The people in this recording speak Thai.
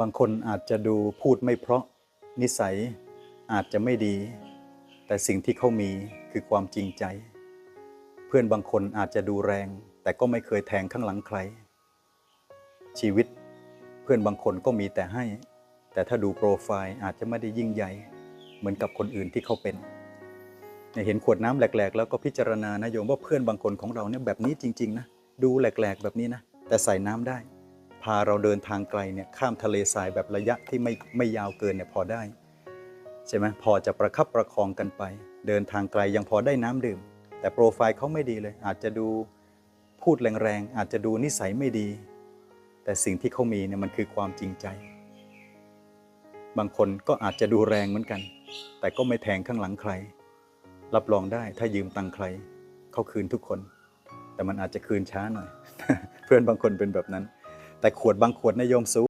บางคนอาจจะดูพูดไม่เพราะนิสัยอาจจะไม่ดี แต่สิ่งที่เขามีคือความจริงใจ เพื่อนบางคนอาจจะดูแรง แต่ก็ไม่เคยแทงข้างหลังใคร ชีวิตเพื่อนบางคนก็มีแต่ให้ แต่ถ้าดูโปรไฟล์อาจจะไม่ได้ยิ่งใหญ่ เหมือนกับคนอื่นที่เขาเป็นเห็นขวดน้ำแหลก ๆ แล้วก็พิจารณานะโยมว่าเพื่อนบางคนของเราเนี่ยแบบนี้จริง ๆ นะ ดูแหลก ๆ แบบนี้นะ แต่ใส่น้ำได้ พาเราเดินทางไกลเนี่ยข้ามทะเลทรายแบบระยะที่ไม่ไม่ยาวเกินเนี่ยพอได้ใช่ไหมพอจะประคับประคองกันไป เดินทางไกลยังพอได้น้ำดื่ม แต่โปรไฟล์เขาไม่ดีเลย อาจจะดูพูดแรงๆอาจจะดูนิสัยไม่ดี แต่สิ่งที่เขามีเนี่ยมันคือความจริงใจ บางคนก็อาจจะดูแรงเหมือนกัน แต่ก็ไม่แทงข้างหลังใคร รับรองได้ถ้ายืมตังใครเขาคืนทุกคน แต่มันอาจจะคืนช้าหน่อย เพื่อนบางคนเป็นแบบนั้น แต่ขวดบางขวดนายโยมสู